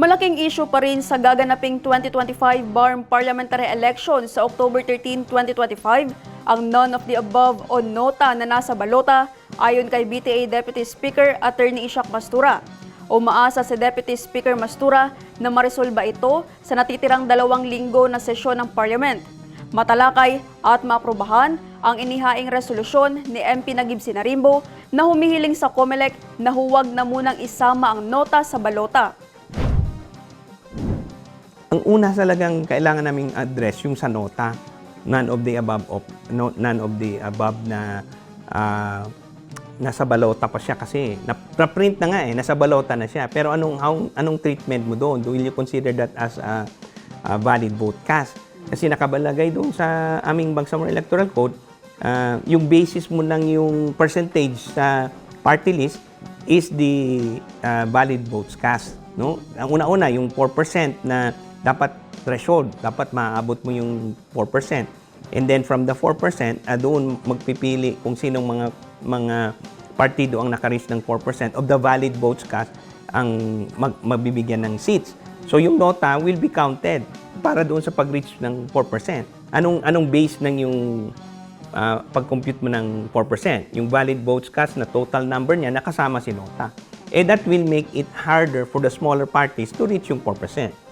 Malaking issue pa rin sa gaganaping 2025 BARM parliamentary election sa October 13, 2025 ang none of the above o nota na nasa balota ayon kay BTA Deputy Speaker Attorney Ishak Mastura. Umaasa si Deputy Speaker Mastura na maresolba ito sa natitirang dalawang linggo na sesyon ng Parliament. Matalakay at maaprobahan ang inihaing resolusyon ni MP Nagib Sinarimbo na humihiling sa COMELEC na huwag na munang isama ang nota sa balota. Ang una talagang kailangan naming address yung sa nota. None of the above of, no, none of the above na ah, nasa balota pa siya kasi na, print na nga eh, nasa balota na siya. Pero anong how- anong treatment mo doon? Will you consider that as a, a valid vote cast? Kasi nakabalagay doon sa aming Bangsamoro Electoral Code, ah, yung basis mo lang yung percentage sa party list is the uh, valid votes cast. No? Ang una-una, yung 4% na dapat threshold, dapat maaabot mo yung 4%. And then from the 4%, uh, doon magpipili kung sinong mga mga partido ang nakareach ng 4% of the valid votes cast ang mag, magbibigyan ng seats. So yung nota will be counted para doon sa pag-reach ng 4%. Anong anong base ng yung ah, pag-compute mo ng 4%. Yung valid votes cast na total number niya nakasama si nota. Eh that will make it harder for the smaller parties to reach yung 4%.